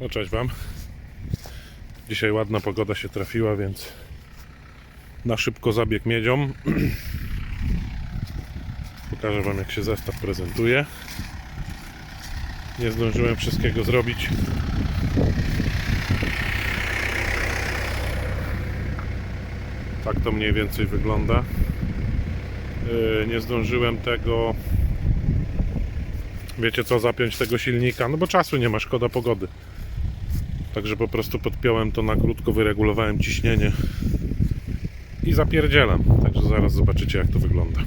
No cześć Wam. Dzisiaj ładna pogoda się trafiła, więc na szybko zabieg miedzią. Pokażę Wam jak się zestaw prezentuje. Nie zdążyłem wszystkiego zrobić. Tak to mniej więcej wygląda. Yy, Nie zdążyłem tego wiecie co, zapiąć tego silnika, no bo czasu nie ma, szkoda pogody. Także po prostu podpiąłem to na krótko, wyregulowałem ciśnienie i zapierdzielam. Także zaraz zobaczycie jak to wygląda.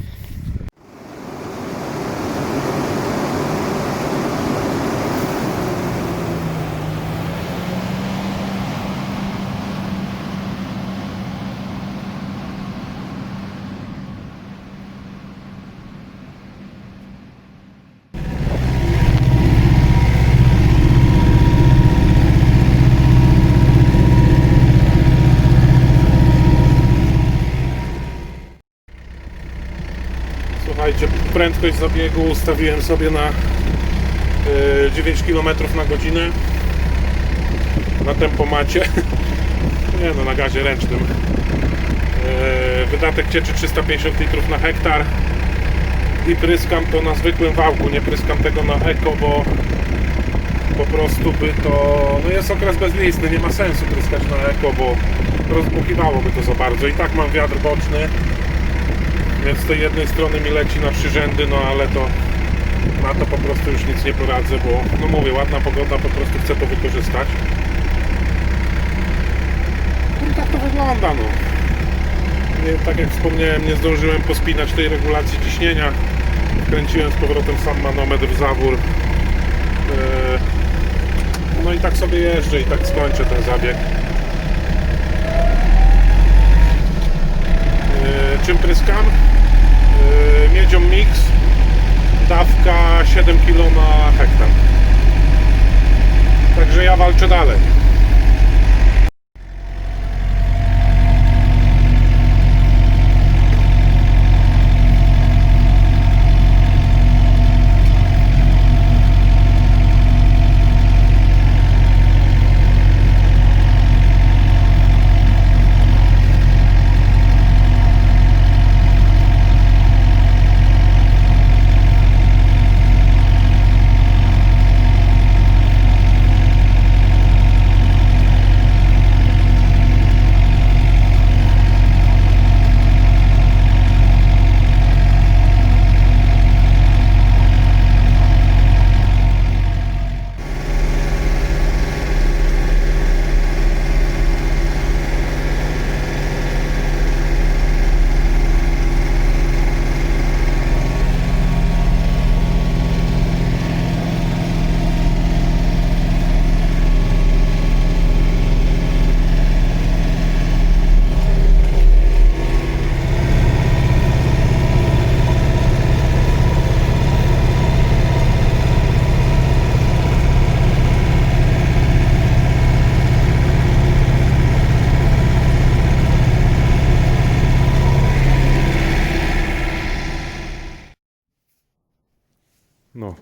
Słuchajcie, prędkość zabiegu ustawiłem sobie na e, 9 km na godzinę na tempomacie. Nie no, na gazie ręcznym. E, Wydatek cieczy 350 litrów na hektar i pryskam to na zwykłym wałku, nie pryskam tego na eko, bo po prostu by to, no jest okres bezlistny, nie ma sensu pryskać na eko, bo rozbuchiwałoby to za bardzo. I tak mam wiatr boczny, więc z tej jednej strony mi leci na trzy rzędy, no ale to na to po prostu już nic nie poradzę, bo no mówię, ładna pogoda, po prostu chcę to wykorzystać. No i tak to wygląda, no. Nie, tak jak wspomniałem, nie zdążyłem pospinać tej regulacji ciśnienia. Wkręciłem z powrotem sam manometr w zawór. Eee, No i tak sobie jeżdżę i tak skończę ten zabieg. Eee, Czym pryskam? Eee, Miedzią mix. Dawka 7 kg na hektar. Także ja walczę dalej.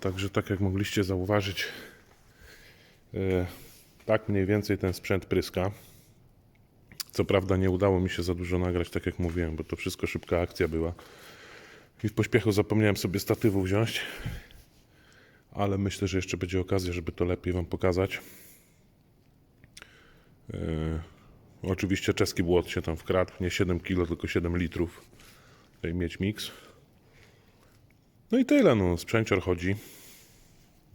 Także tak jak mogliście zauważyć, e, tak mniej więcej ten sprzęt pryska. Co prawda nie udało mi się za dużo nagrać, tak jak mówiłem, bo to wszystko szybka akcja była. I w pośpiechu zapomniałem sobie statywu wziąć, ale myślę, że jeszcze będzie okazja, żeby to lepiej Wam pokazać. E, oczywiście czeski błot się tam wkradł, nie 7 kg, tylko 7 litrów. Tutaj mieć miks. No i tyle, no, sprzęcior chodzi.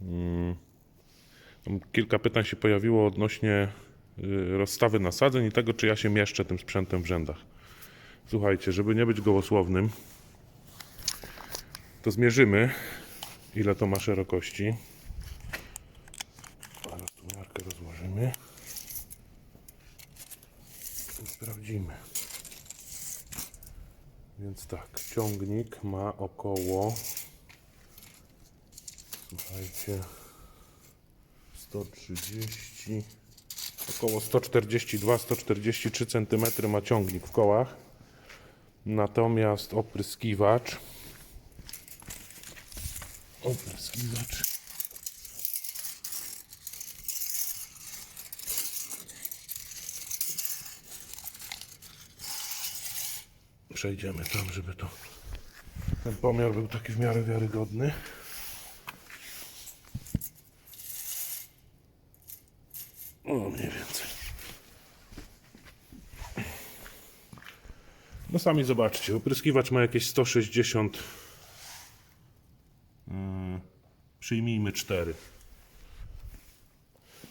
Mm. Kilka pytań się pojawiło odnośnie y, rozstawy nasadzeń i tego, czy ja się mieszczę tym sprzętem w rzędach. Słuchajcie, żeby nie być gołosłownym, to zmierzymy, ile to ma szerokości. Zaraz tu miarkę rozłożymy. I sprawdzimy. Więc tak, ciągnik ma około Słuchajcie. 130. Około 142-143 cm ma ciągnik w kołach. Natomiast opryskiwacz. Opryskiwacz. przejdziemy tam, żeby to ten pomiar był taki w miarę wiarygodny. Sami zobaczcie, opryskiwacz ma jakieś 160 mm, przyjmijmy 4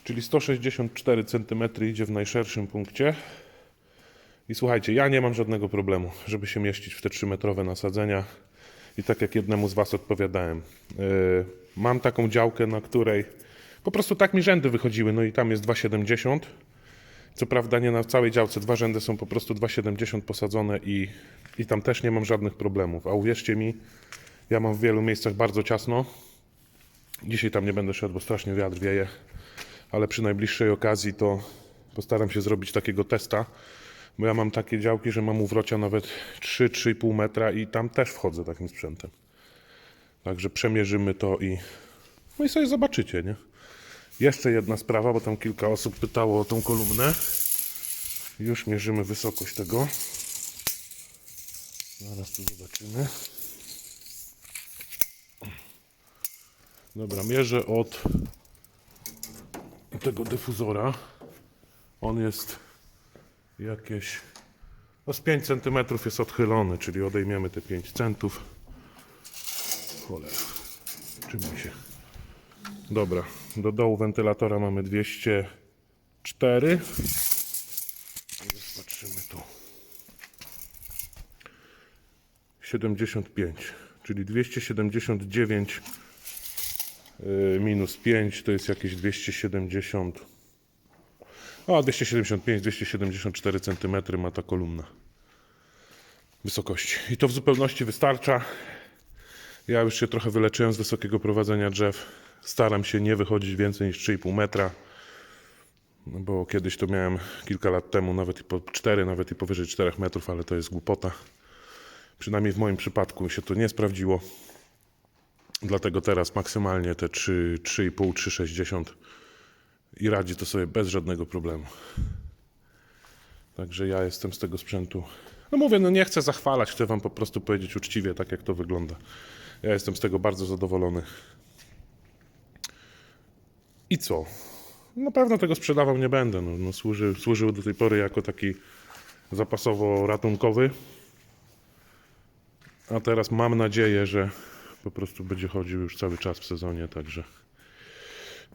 czyli 164 cm idzie w najszerszym punkcie. I słuchajcie, ja nie mam żadnego problemu, żeby się mieścić w te 3-metrowe nasadzenia. I tak jak jednemu z Was odpowiadałem, yy, mam taką działkę, na której po prostu tak mi rzędy wychodziły, no i tam jest 2,70. Co prawda nie na całej działce, dwa rzędy są po prostu 2,70 posadzone i, i tam też nie mam żadnych problemów. A uwierzcie mi, ja mam w wielu miejscach bardzo ciasno. Dzisiaj tam nie będę szedł, bo strasznie wiatr wieje, ale przy najbliższej okazji to postaram się zrobić takiego testa, bo ja mam takie działki, że mam u wrocia nawet 3-3,5 metra i tam też wchodzę takim sprzętem. Także przemierzymy to i no i sobie zobaczycie, nie? Jeszcze jedna sprawa, bo tam kilka osób pytało o tą kolumnę. Już mierzymy wysokość tego. Zaraz tu zobaczymy. Dobra, mierzę od tego dyfuzora. On jest jakieś. No z 5 cm jest odchylony, czyli odejmiemy te 5 centów. Cholera. Trzymaj się. Dobra, do dołu wentylatora mamy 204. Teraz patrzymy tu. 75, czyli 279 y, minus 5 to jest jakieś 270. A 275, 274 cm ma ta kolumna wysokości. I to w zupełności wystarcza. Ja już się trochę wyleczyłem z wysokiego prowadzenia drzew. Staram się nie wychodzić więcej niż 3,5 metra. No bo kiedyś to miałem kilka lat temu, nawet i po 4, nawet i powyżej 4 metrów, ale to jest głupota. Przynajmniej w moim przypadku się to nie sprawdziło. Dlatego teraz maksymalnie te 3, 3,5, 3,60 i radzi to sobie bez żadnego problemu. Także ja jestem z tego sprzętu. No mówię, no nie chcę zachwalać, chcę Wam po prostu powiedzieć uczciwie, tak jak to wygląda. Ja jestem z tego bardzo zadowolony. I co? Na pewno tego sprzedawał nie będę. No, no służy, służył do tej pory jako taki zapasowo-ratunkowy. A teraz mam nadzieję, że po prostu będzie chodził już cały czas w sezonie, także.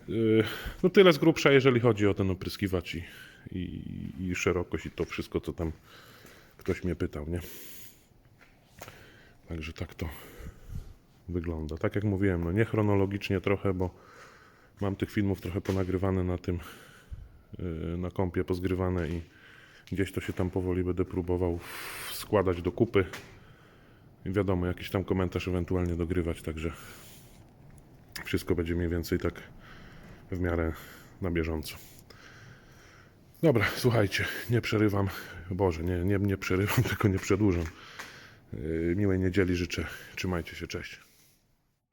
Yy, No tyle z grubsza, jeżeli chodzi o ten opryskiwacz i, i, i szerokość i to wszystko, co tam ktoś mnie pytał, nie? Także tak to wygląda. Tak jak mówiłem, no nie chronologicznie trochę, bo mam tych filmów trochę ponagrywane na tym, yy, na kompie pozgrywane i gdzieś to się tam powoli będę próbował składać do kupy. I wiadomo, jakiś tam komentarz ewentualnie dogrywać, także wszystko będzie mniej więcej tak w miarę na bieżąco. Dobra, słuchajcie, nie przerywam. Boże, nie, nie, nie przerywam, tylko nie przedłużam. Yy, Miłej niedzieli życzę. Trzymajcie się, cześć.